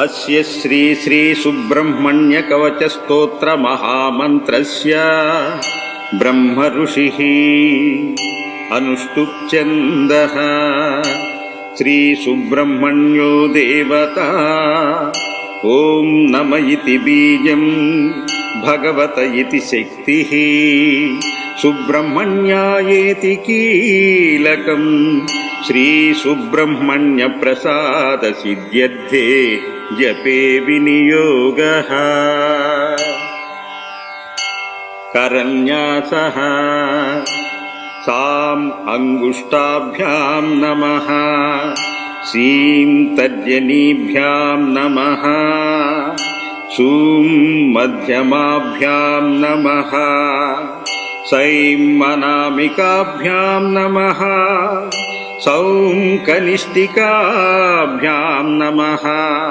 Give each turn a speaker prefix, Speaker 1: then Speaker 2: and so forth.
Speaker 1: अस्य श्री श्री सुब्रह्मण्य कवच स्तोत्र महामन्त्रस्य ब्रह्म ऋषिः अनुष्टुप्छन्दः श्री सुब्रह्मण्यो देवता ॐ नम इति बीजम् भगवत इति शक्तिः सुब्रह्मण्यायेति कीलकम् श्रीसुब्रह्मण्यप्रसादसिद्ध्यर्थे जपे विनियोगः। करन्यासः। साम् अङ्गुष्ठाभ्यां नमः। सीं तर्जनीभ्यां नमः। सूं मध्यमाभ्यां नमः। सैं मनामिकाभ्यां नमः। सौं कनिष्ठिकाभ्यां नमः।